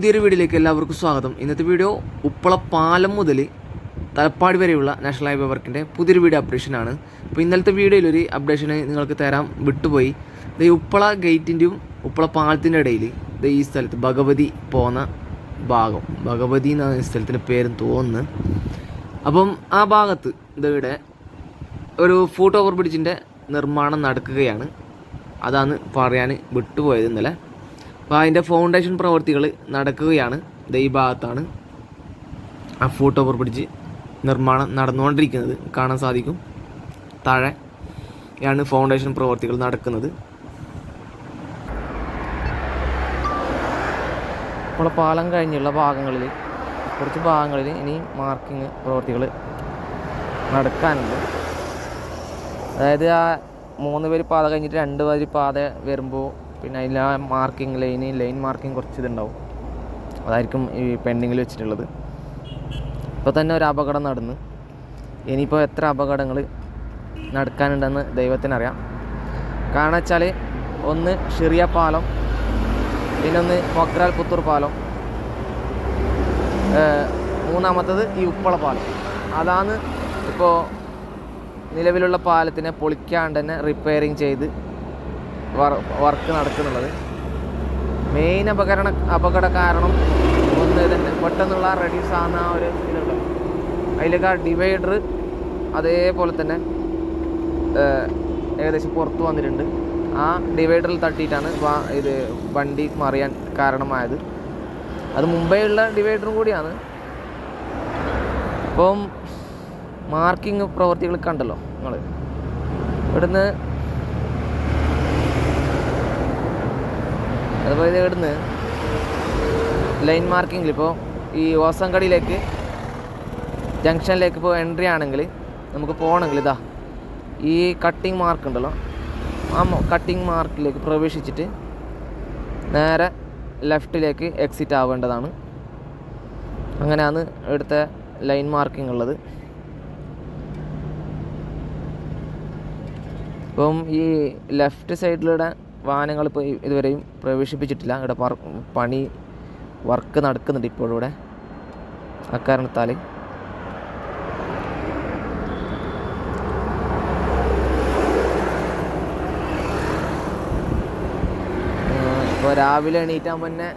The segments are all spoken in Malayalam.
പുതിയൊരു വീഡിയോയിലേക്ക് എല്ലാവർക്കും സ്വാഗതം. ഇന്നത്തെ വീഡിയോ ഉപ്പള പാലം മുതൽ തലപ്പാടി വരെയുള്ള നാഷണൽ ഹൈവേ വർക്കിന്റെ പുതിയൊരു വീഡിയോ അപ്ഡേഷനാണ്. അപ്പോൾ ഇന്നലത്തെ വീഡിയോയിൽ ഒരു അപ്ഡേഷൻ നിങ്ങൾക്ക് തരാൻ വിട്ടുപോയി. ഇത് ഉപ്പള ഗേറ്റിന്റെയും ഉപ്പള പാലത്തിന്റെ ഇടയിൽ ഇത് ഈ സ്ഥലത്ത് ഭഗവതി പോകുന്ന ഭാഗം. ഭഗവതി എന്നാണ് ഈ സ്ഥലത്തിന്റെ പേരും തോന്നുന്നു. അപ്പം ആ ഭാഗത്ത് ഇതിവിടെ ഒരു ഫൂട്ട് ഓവർ ബ്രിഡ്ജിന്റെ നിർമ്മാണം നടക്കുകയാണ്. അതാണ് പറയാൻ വിട്ടുപോയത് ഇന്നലെ. അപ്പോൾ അതിന്റെ ഫൗണ്ടേഷൻ പ്രവൃത്തികൾ നടക്കുകയാണ്. ഈ ഭാഗത്താണ് ആ ഫൂട്ട് ഓവർ നിർമ്മാണം നടന്നുകൊണ്ടിരിക്കുന്നത്. കാണാൻ സാധിക്കും. താഴെ യാണ് ഫൗണ്ടേഷൻ പ്രവൃത്തികൾ നടക്കുന്നത്. നമ്മളെ പാലം കഴിഞ്ഞുള്ള ഭാഗങ്ങളിൽ കുറച്ച് ഭാഗങ്ങളിൽ ഇനി മാർക്കിംഗ് പ്രവൃത്തികൾ നടക്കാനുണ്ട്. അതായത് ആ മൂന്ന് പേര് പാത കഴിഞ്ഞിട്ട് രണ്ട് പേര് പാത വരുമ്പോൾ പിന്നെ അതിൽ ആ മാർക്കിംഗ് ലൈൻ ലൈൻ മാർക്കിംഗ് കുറച്ച് ഇതുണ്ടാവും അതായിരിക്കും ഈ പെൻഡിങ്ങിൽ വെച്ചിട്ടുള്ളത്. ഇപ്പോൾ തന്നെ ഒരു അപകടം നടന്ന്. ഇനിയിപ്പോൾ എത്ര അപകടങ്ങൾ നടക്കാനുണ്ടെന്ന് ദൈവത്തിനറിയാം. കാരണം വെച്ചാൽ ഒന്ന് ഷിറിയ പാലം പിന്നെ ഒന്ന് മൊക്രാൽ പുത്തൂർ പാലം മൂന്നാമത്തത് ഈ ഉപ്പള പാലം. അതാണ് ഇപ്പോൾ നിലവിലുള്ള പാലത്തിനെ പൊളിക്കാണ്ട് തന്നെ റിപ്പയറിങ് ചെയ്ത് വർക്ക് നടക്കുന്നുള്ളത്. മെയിൻ അപകട അപകട കാരണം ഒന്ന് തന്നെ പെട്ടെന്നുള്ള റെഡ്യൂസ് ആകുന്ന ആ ഒരു ഇതുണ്ട് അതിലേക്ക് ആ ഡിവൈഡർ അതേപോലെ തന്നെ ഏകദേശം പുറത്ത് വന്നിട്ടുണ്ട്. ആ ഡിവൈഡറിൽ തട്ടിയിട്ടാണ് ഇത് വണ്ടി മറിയാൻ കാരണമായത്. അത് മുമ്പേ ഉള്ള ഡിവൈഡറും കൂടിയാണ്. അപ്പം മാർക്കിംഗ് പ്രവർത്തികൾ കണ്ടല്ലോ നിങ്ങൾ ഇവിടുന്ന് അതുപോലെ ഇവിടുന്ന് ലൈൻ മാർക്കിങ്ങിൽ ഇപ്പോൾ ഈ ഓസങ്കടിയിലേക്ക് ജംഗ്ഷനിലേക്ക് ഇപ്പോൾ എൻട്രി ആണെങ്കിൽ നമുക്ക് പോകണമെങ്കിൽ ഇതാ ഈ കട്ടിങ് മാർക്ക് ഉണ്ടല്ലോ ആ കട്ടിങ് മാർക്കിലേക്ക് പ്രവേശിച്ചിട്ട് നേരെ ലെഫ്റ്റിലേക്ക് എക്സിറ്റ് ആവേണ്ടതാണ്. അങ്ങനെയാണ് ഇവിടുത്തെ ലൈൻ മാർക്കിംഗ് ഉള്ളത്. ഇപ്പം ഈ ലെഫ്റ്റ് സൈഡിലൂടെ വാഹനങ്ങൾ ഇപ്പോൾ ഇതുവരെയും പ്രവേശിപ്പിച്ചിട്ടില്ല. ഇവിടെ പണി വർക്ക് നടക്കുന്നുണ്ട് ഇപ്പോഴും ഇവിടെ അക്കാരണത്താൽ ഇപ്പോൾ രാവിലെ എണീറ്റാൻ തന്നെ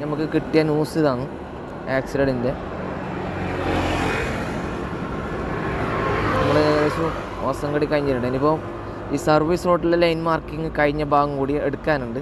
നമുക്ക് കിട്ടിയ ന്യൂസ് ഇതാണ്. ആക്സിഡന്റിന്റെ നമ്മൾ ഏകദേശം ഓസം കടി കഴിഞ്ഞിട്ടുണ്ട്. ഇനിയിപ്പോൾ ഈ സർവീസ് റോഡിലെ ലൈൻ മാർക്കിംഗ് കഴിഞ്ഞ ഭാഗം കൂടി എടുക്കാനുണ്ട്.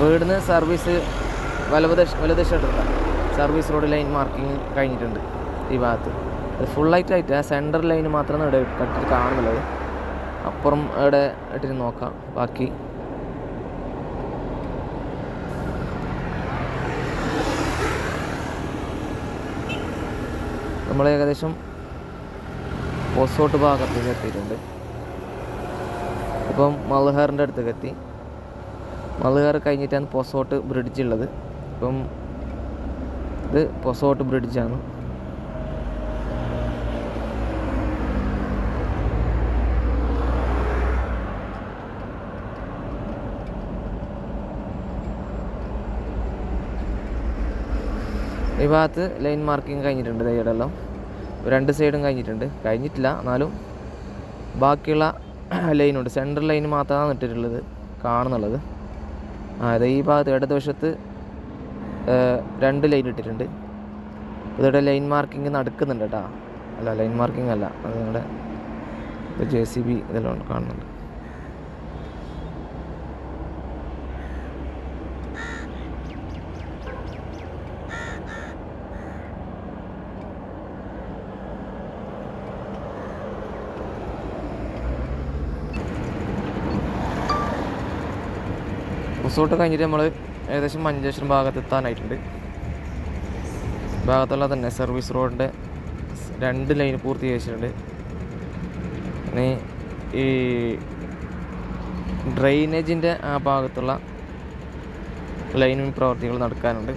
വീടിന് സർവീസ് വലതുദശ വലത് എടുക്കാം സർവീസ് റോഡ് ലൈൻ മാർക്കിംഗ് കഴിഞ്ഞിട്ടുണ്ട് ഈ ഭാഗത്ത്. അത് ഫുള്ളായിട്ട് ആയിട്ട് ആ സെന്റർ ലൈൻ മാത്രമാണ് ഇവിടെ കട്ടിട്ട് കാണുന്നുള്ളത്. അപ്പുറം ഇവിടെ ഇട്ടിട്ട് നോക്കാം. ബാക്കി. നമ്മൾ ഏകദേശം പോസോട്ട് ഭാഗത്തേക്ക് എത്തിയിട്ടുണ്ട്. ഇപ്പം മൽഹാറിന്റെ അടുത്തേക്ക് എത്തി. മൽഹാർ കഴിഞ്ഞിട്ടാണ് പൊസോട്ട് ബ്രിഡ്ജ് ഉള്ളത്. ഇപ്പം ഇത് പൊസോട്ട് ബ്രിഡ്ജാണ്. ഈ ഭാഗത്ത് ലൈൻ മാർക്കിംഗ് കഴിഞ്ഞിട്ടുണ്ട് ഇതെല്ലാം രണ്ട് സൈഡും കഴിഞ്ഞിട്ടുണ്ട്. കഴിഞ്ഞിട്ടില്ല എന്നാലും ബാക്കിയുള്ള ലൈനുണ്ട്. സെൻട്രൽ ലൈൻ മാത്രമാണ് ഇട്ടിട്ടുള്ളത് കാണുന്നുള്ളത്. അതായത് അതെ ഈ ഭാഗത്ത് ഇടതുവശത്ത് രണ്ട് ലൈൻ ഇട്ടിട്ടുണ്ട്. ഇതിവിടെ ലൈൻ മാർക്കിംഗ് നടക്കുന്നുണ്ട് കേട്ടോ. അല്ല ലൈൻ മാർക്കിംഗ് അല്ല. അത് നിങ്ങളുടെ ജെ സി ബി ഇതെല്ലാം കാണുന്നുണ്ട്. റിസോർട്ട് കഴിഞ്ഞിട്ട് നമ്മൾ ഏകദേശം മഞ്ചേശ്വരം ഭാഗത്ത് എത്താനായിട്ടുണ്ട് ഭാഗത്തുള്ള തന്നെ സർവീസ് റോഡിന്റെ രണ്ട് ലൈൻ പൂർത്തീകരിച്ചിട്ടുണ്ട് ഇനി ഈ ഡ്രെയിനേജിന്റെ ആ ഭാഗത്തുള്ള ലൈനും പ്രവർത്തികൾ നടക്കാനുണ്ട്.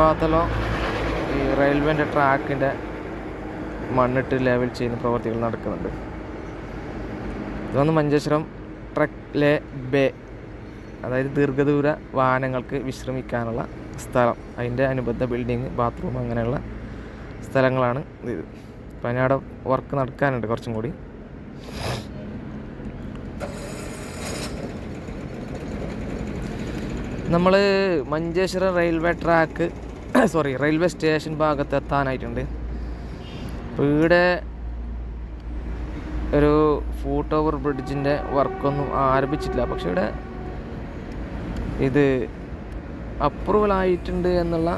ഭാഗത്തെല്ലാം ഈ റെയിൽവേന്റെ ട്രാക്കിന്റെ മണ്ണിട്ട് ലെവൽ ചെയ്യുന്ന പ്രവർത്തികൾ നടക്കുന്നുണ്ട്. ഇതൊന്ന് മഞ്ചേശ്വരം ട്രക്ക് ലേ ബേ അതായത് ദീർഘദൂര വാഹനങ്ങൾക്ക് വിശ്രമിക്കാനുള്ള സ്ഥലം. അതിന്റെ അനുബന്ധ ബിൽഡിങ് ബാത്റൂം അങ്ങനെയുള്ള സ്ഥലങ്ങളാണ് ഇത്. അപ്പം വർക്ക് നടക്കാനുണ്ട് കുറച്ചും കൂടി. നമ്മൾ Manjeshwaram railway track sorry railway station ഭാഗത്ത് എത്താനായിട്ടുണ്ട് അപ്പോൾ ഇവിടെ ഒരു ഫൂട്ട് ഓവർ ബ്രിഡ്ജിന്റെ വർക്കൊന്നും ആരംഭിച്ചിട്ടില്ല. പക്ഷെ ഇവിടെ ഇത് അപ്രൂവൽ ആയിട്ടുണ്ട് എന്നുള്ള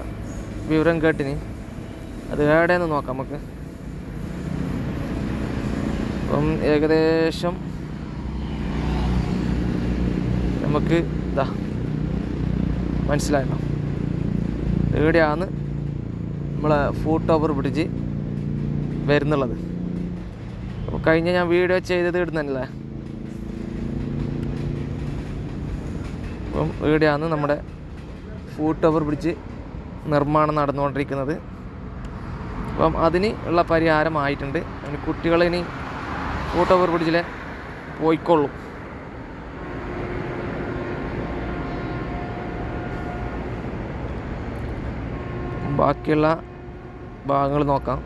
വിവരം കേട്ടിന്. അത് എവിടെയെന്ന് നോക്കാം നമുക്ക്. അപ്പം ഏകദേശം നമുക്ക് ഇതാ മനസ്സിലായല്ലോ. എവിടെയാണ് നമ്മളെ ഫൂട്ട് ഓവർ ബ്രിഡ്ജ് വരുന്നുള്ളത്? അപ്പോൾ കഴിഞ്ഞ ഞാൻ വീഡിയോ ചെയ്തത് ഇടുന്നല്ലേ അപ്പം ഇവിടെയാണ് നമ്മുടെ ഫൂട്ട് ഓവർ ബ്രിഡ്ജ് നിർമ്മാണം നടന്നുകൊണ്ടിരിക്കുന്നത്. അപ്പം അതിന് ഉള്ള പരിഹാരമായിട്ടുണ്ട്. ഇനി ഫൂട്ട് ഓവർ ബ്രിഡ്ജിലെ പോയിക്കൊള്ളും. ബാക്കിയുള്ള ഭാഗങ്ങൾ നോക്കാം.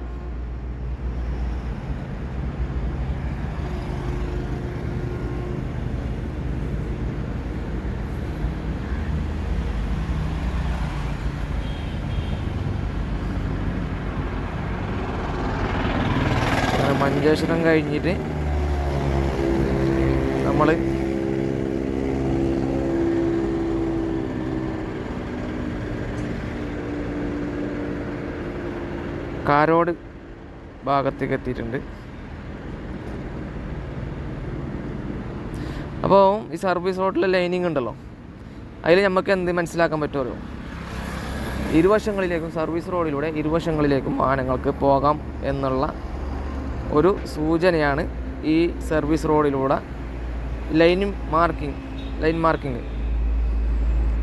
മഞ്ചേശ്വരം കഴിഞ്ഞിട്ട് നമ്മൾ കാരോട് ഭാഗത്തേക്ക് എത്തിയിട്ടുണ്ട്. അപ്പോൾ ഈ സർവീസ് റോഡിലെ ലൈനിങ് ഉണ്ടല്ലോ. അതിൽ നമുക്ക് എന്ത് മനസ്സിലാക്കാൻ പറ്റുമല്ലോ ഇരുവശങ്ങളിലേക്കും സർവീസ് റോഡിലൂടെ ഇരുവശങ്ങളിലേക്കും വാഹനങ്ങൾക്ക് പോകാം എന്നുള്ള ഒരു സൂചനയാണ് ഈ സർവീസ് റോഡിലൂടെ ലൈൻ മാർക്കിംഗ് ലൈൻ മാർക്കിംഗ്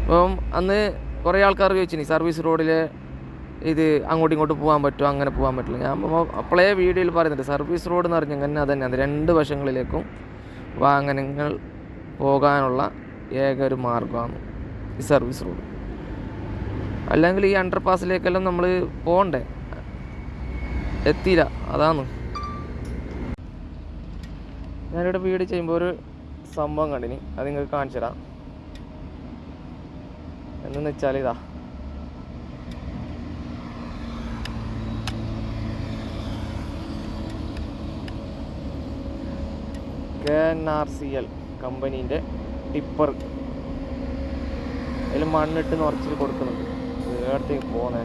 അപ്പം അന്ന് കുറേ ആൾക്കാർ ചോദിച്ചിനി സർവീസ് റോഡിൽ ഇത് അങ്ങോട്ടും ഇങ്ങോട്ടും പോകാൻ പറ്റുമോ? അങ്ങനെ പോകാൻ പറ്റില്ല. ഞാൻ അപ്പോഴേ വീഡിയോയിൽ പറയുന്നുണ്ട്. സർവീസ് റോഡ് എന്ന് പറഞ്ഞാൽ അങ്ങനെ അതന്നെ രണ്ട് വശങ്ങളിലേക്കും വാഹനങ്ങൾ പോകാനുള്ള ഏക ഒരു മാർഗമാണ് ഈ സർവീസ് റോഡ്. അല്ലെങ്കിൽ ഈ അണ്ടർ പാസിലേക്കെല്ലാം നമ്മൾ പോകണ്ടേ? എത്തിയില്ല. അതാണ്. ഞാനിവിടെ വീട് ചെയ്യുമ്പോൾ ഒരു സംഭവം കണ്ടിനി. അത് നിങ്ങൾക്ക് കാണിച്ചു തരാം എന്നു വെച്ചാൽ ഇതാ. K N R C L കമ്പനീന്റെ tipper. അതിൽ മണ്ണിട്ട് നിറച്ചിൽ കൊടുക്കുന്നുണ്ട്. അടുത്തേക്ക് പോന്നേ.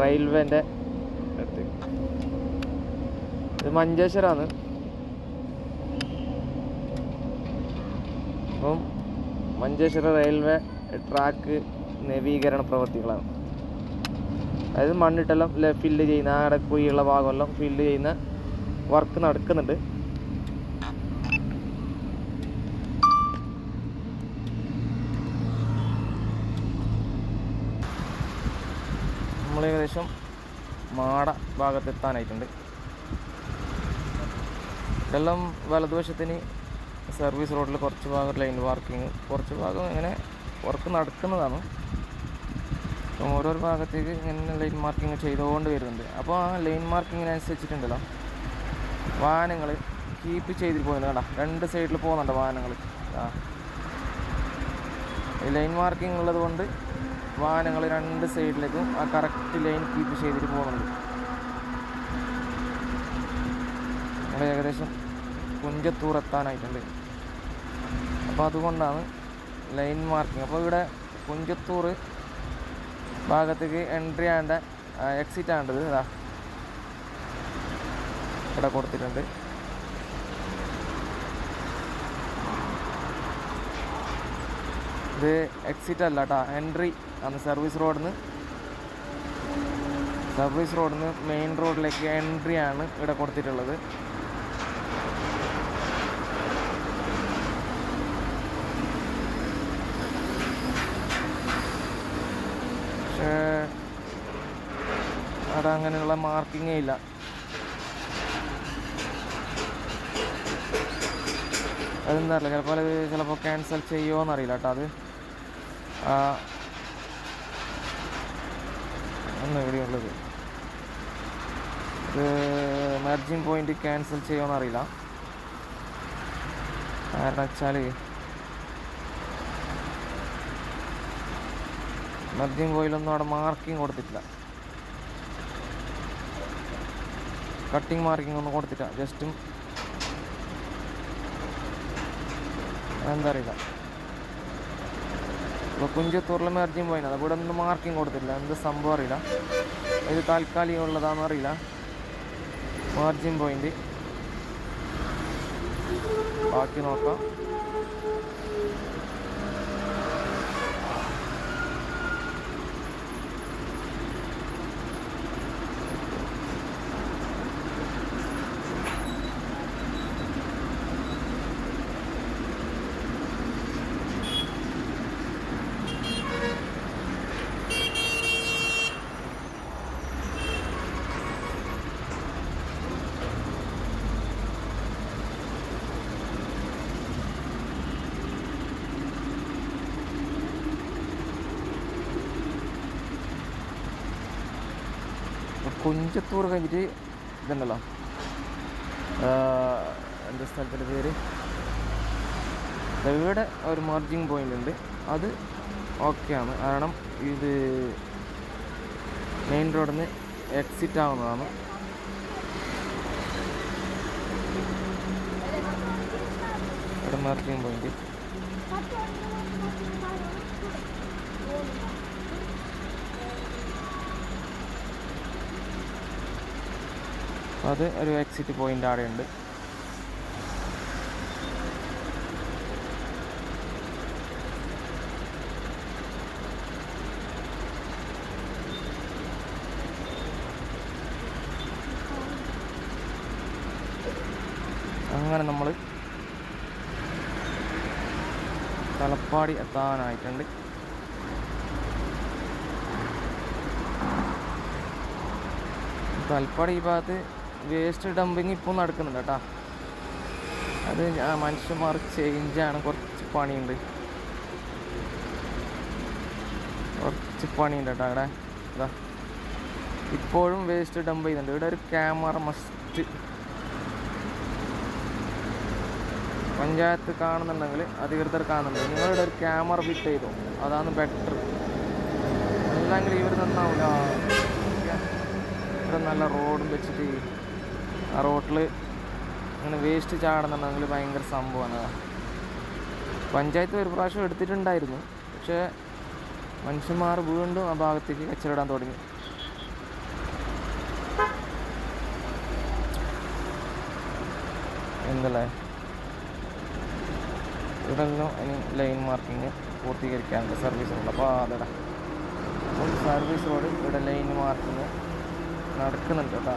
റെയിൽവേന്റെ അടുത്തേക്ക്. ഇത് മഞ്ചേശ്വരമാണ് അപ്പം മഞ്ചേശ്വര റെയിൽവേ ട്രാക്ക് നവീകരണ പ്രവൃത്തികളാണ്. അതായത് മണ്ണിട്ടെല്ലാം ഫില്ല് ചെയ്യുന്ന ആടെ കുഴിയുള്ള ഭാഗമെല്ലാം ഫില്ല് ചെയ്യുന്ന വർക്ക് നടക്കുന്നുണ്ട്. നമ്മൾ ഏകദേശം മാട ഭാഗത്തെത്താനായിട്ടുണ്ട്. ഇതെല്ലാം വലതുവശത്തിന് സർവീസ് റോഡിൽ കുറച്ച് ഭാഗം ലൈൻ വാർക്കിങ് കുറച്ച് ഭാഗം ഇങ്ങനെ വർക്ക് നടക്കുന്നതാണ്. ഓരോരോ ഭാഗത്തേക്ക് ഇങ്ങനെ ലൈൻ മാർക്കിങ് ചെയ്തുകൊണ്ട് വരുന്നുണ്ട്. അപ്പോൾ ആ ലൈൻ മാർക്കിങ്ങിനനുസരിച്ചിട്ടുണ്ടല്ലോ വാഹനങ്ങൾ കീപ്പ് ചെയ്തിട്ട് പോകുന്നുണ്ട് കണ്ട? രണ്ട് സൈഡിൽ പോകുന്നുണ്ട് വാഹനങ്ങൾ ആ. ലൈൻ മാർക്കിംഗ് ഉള്ളത് കൊണ്ട് വാഹനങ്ങൾ രണ്ട് സൈഡിലേക്കും ആ കറക്റ്റ് ലൈൻ കീപ്പ് ചെയ്തിട്ട് പോകുന്നുണ്ട്. നമ്മൾ ഏകദേശം കുഞ്ചത്തൂർ എത്താനായിട്ടുണ്ട്. അപ്പോൾ അതുകൊണ്ടാണ് ലൈൻ മാർക്കിംഗ് അപ്പോൾ ഇവിടെ കുഞ്ചത്തൂർ ഭാഗത്തേക്ക് എൻട്രി ആണ്ട എക്സിറ്റ് ആണ്ടത് ഇതാ. ഇവിടെ കൊടുത്തിട്ടുണ്ട്. ഇത് എക്സിറ്റ് അല്ല കേട്ടോ എൻട്രി ആണ് സർവീസ് റോഡിൽ നിന്ന് സർവീസ് റോഡിൽ നിന്ന് മെയിൻ റോഡിലേക്ക് എൻട്രി ആണ് ഇവിടെ കൊടുത്തിട്ടുള്ളത്. പക്ഷേ അവിടെ അങ്ങനെയുള്ള മാർക്കിങ്ങേ ഇല്ല. അതെന്താ അറിയില്ല ചിലപ്പോൾ അത് ചിലപ്പോൾ ക്യാൻസൽ ചെയ്യുമോ എന്നറിയില്ല കേട്ടോ അത്. ഒന്ന് എവിടെയുള്ളത് ഇത് മാർജിൻ പോയിന്റ് ക്യാൻസൽ ചെയ്യുമോ എന്നറിയില്ല കാരണം വെച്ചാൽ മെർജിങ് പോയിലൊന്നും അവിടെ മാർക്കിംഗ് കൊടുത്തിട്ടില്ല. കട്ടിങ് മാർക്കിംഗ് ഒന്നും കൊടുത്തിട്ടില്ല. ജസ്റ്റും എന്താ അറിയില്ല ഇപ്പോൾ കുഞ്ചത്തൂറിലെ മെർജിങ് പോയിന്. അത് ഇവിടെ ഒന്നും മാർക്കിംഗ് കൊടുത്തില്ല എന്ത് സംഭവം അറിയില്ല. ഇത് താൽക്കാലികം ഉള്ളതാണെന്ന് അറിയില്ല. മാർജിൻ പോയിന്റ് ബാക്കി നോക്കാം. കുഞ്ചത്തൂർ കഴിഞ്ഞിട്ട് ഇതുണ്ടല്ലോ. എന്റെ സ്ഥലത്തിന്റെ പേര്? ഇവിടെ ഒരു മർജിങ് പോയിന്റ് ഉണ്ട്. അത് ഓക്കെയാണ് കാരണം ഇത് മെയിൻ റോഡിൽ നിന്ന് എക്സിറ്റ് ആവുന്നതാണ്. ഇവിടെ മർജിങ് പോയിന്റ് അത് ഒരു എക്സിറ്റ് പോയിന്റ് അവിടെ ഉണ്ട്. അങ്ങനെ നമ്മൾ തലപ്പാടി എത്താനായിട്ടുണ്ട്. തലപ്പാടി ഈ ഭാഗത്ത് വേസ്റ്റ് ഡംപിങ് ഇപ്പോൾ നടക്കുന്നുണ്ട് കേട്ടോ. അത് മനുഷ്യന്മാർ ചേഞ്ചാണ് കുറച്ച് പണിയുണ്ട്. കുറച്ച് പണിയുണ്ട് കേട്ടോ അവിടെ. ഇപ്പോഴും വേസ്റ്റ് ഡംപ് ചെയ്യുന്നുണ്ട്. ഇവിടെ ഒരു ക്യാമറ മസ്റ്റ് പഞ്ചായത്ത് കാണുന്നുണ്ടെങ്കിൽ അധികൃതർ കാണുന്നുണ്ട്. നിങ്ങളിവിടെ ഒരു ക്യാമറ ഫിറ്റ് ചെയ്തു? അതാണ് ബെറ്റർ അല്ലെങ്കിൽ ഇവർ നന്നാവില്ല ഇത്ര നല്ല റോഡും വെച്ചിട്ട് ആ റോട്ടിൽ ഇങ്ങനെ വേസ്റ്റ് ചാടുന്നുണ്ടെങ്കിൽ ഭയങ്കര സംഭവമാണ്. പഞ്ചായത്ത് ഒരു പ്രാവശ്യം എടുത്തിട്ടുണ്ടായിരുന്നു. പക്ഷേ മനുഷ്യന്മാർ വീണ്ടും ആ ഭാഗത്തേക്ക് കച്ചറിടാൻ തുടങ്ങി. എന്തല്ലേ? ഇവിടെല്ലാം ഇനി ലൈൻ മാർക്കിങ് പൂർത്തീകരിക്കാനുണ്ട് സർവീസ് റോഡ് അപ്പോൾ അതെടാ. അപ്പം സർവീസ് റോഡ് ഇവിടെ ലൈൻ മാർക്കിങ് നടക്കുന്നുണ്ട് കേട്ടോ.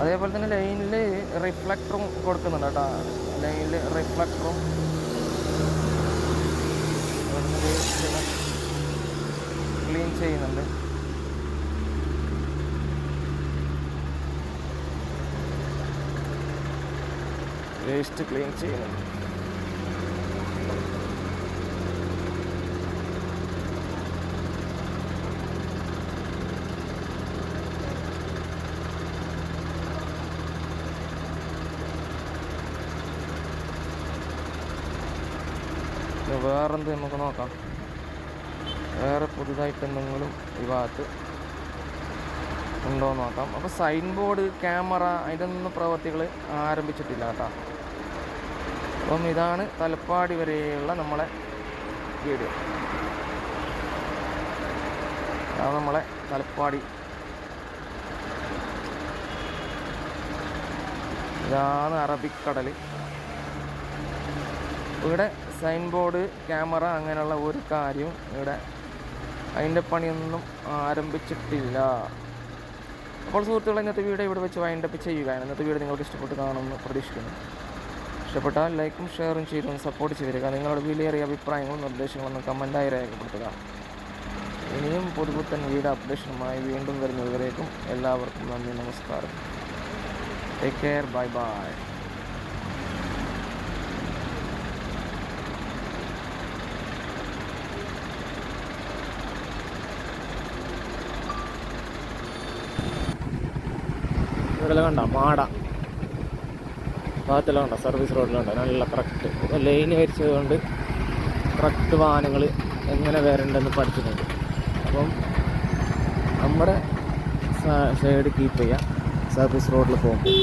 അതേപോലെ തന്നെ ലൈനിൽ റിഫ്ലക്ടറും കൊടുക്കുന്നുണ്ട് കേട്ടോ. ലൈനിൽ റിഫ്ലക്ടറും. ക്ലീൻ ചെയ്യുന്നുണ്ട്. വേസ്റ്റ് ക്ലീൻ ചെയ്യുന്നുണ്ട് ഇനി വേറെന്ത് നമുക്ക് നോക്കാം. വേറെ പുതുതായിട്ട് എന്തെങ്കിലും ഈ ഭാഗത്ത് ഉണ്ടോ എന്ന് നോക്കാം. അപ്പോൾ സൈൻ ബോർഡ് ക്യാമറ അതിന്റെ പ്രവർത്തികൾ ആരംഭിച്ചിട്ടില്ല കേട്ടോ. അപ്പം ഇതാണ് തലപ്പാടി വരെയുള്ള നമ്മളെ വീഡിയോ അതാണ് നമ്മളെ തലപ്പാടി. ഇതാണ് അറബിക്കടൽ ഇവിടെ സൈൻ ബോർഡ് ക്യാമറ അങ്ങനെയുള്ള ഒരു കാര്യവും ഇവിടെ അതിന്റെ പണിയൊന്നും ആരംഭിച്ചിട്ടില്ല. അപ്പോൾ സുഹൃത്തുക്കളെ ഇന്നത്തെ വീഡിയോ ഇവിടെ വെച്ച് വൈൻഡപ്പ് ചെയ്യുകയാണ്. ഇന്നത്തെ വീഡിയോ നിങ്ങൾക്ക് ഇഷ്ടപ്പെട്ട് കാണുമെന്ന് പ്രതീക്ഷിക്കുന്നു. ഇഷ്ടപ്പെട്ടാൽ ലൈക്കും ഷെയറും ചെയ്തും സപ്പോർട്ട് ചെയ്തിരിക്കുക നിങ്ങളുടെ വിലയേറിയ അഭിപ്രായങ്ങളും നിർദ്ദേശങ്ങളും കമന്റായി രേഖപ്പെടുത്തുക. ഇനിയും പുതുപുത്തൻ വീഡിയോ അപ്ഡേഷനുമായി വീണ്ടും വരുന്നവരേക്കും എല്ലാവർക്കും നന്ദി നമസ്കാരം. ടേക്ക് കെയർ ബൈ ബൈ ഇവിടെ കണ്ട? മാട. ഭാഗത്തെല്ലാം കണ്ട? സർവീസ് റോഡിലുണ്ട് നല്ല കറക്റ്റ് ലൈൻ വരിച്ചതുകൊണ്ട് കറക്റ്റ് വാഹനങ്ങൾ എങ്ങനെ വരണ്ടെന്ന് പഠിച്ചിട്ടുണ്ട്. അപ്പം നമ്മുടെ സൈഡ് കീപ്പ് ചെയ്യുക സർവീസ് റോഡിൽ പോകുമ്പോൾ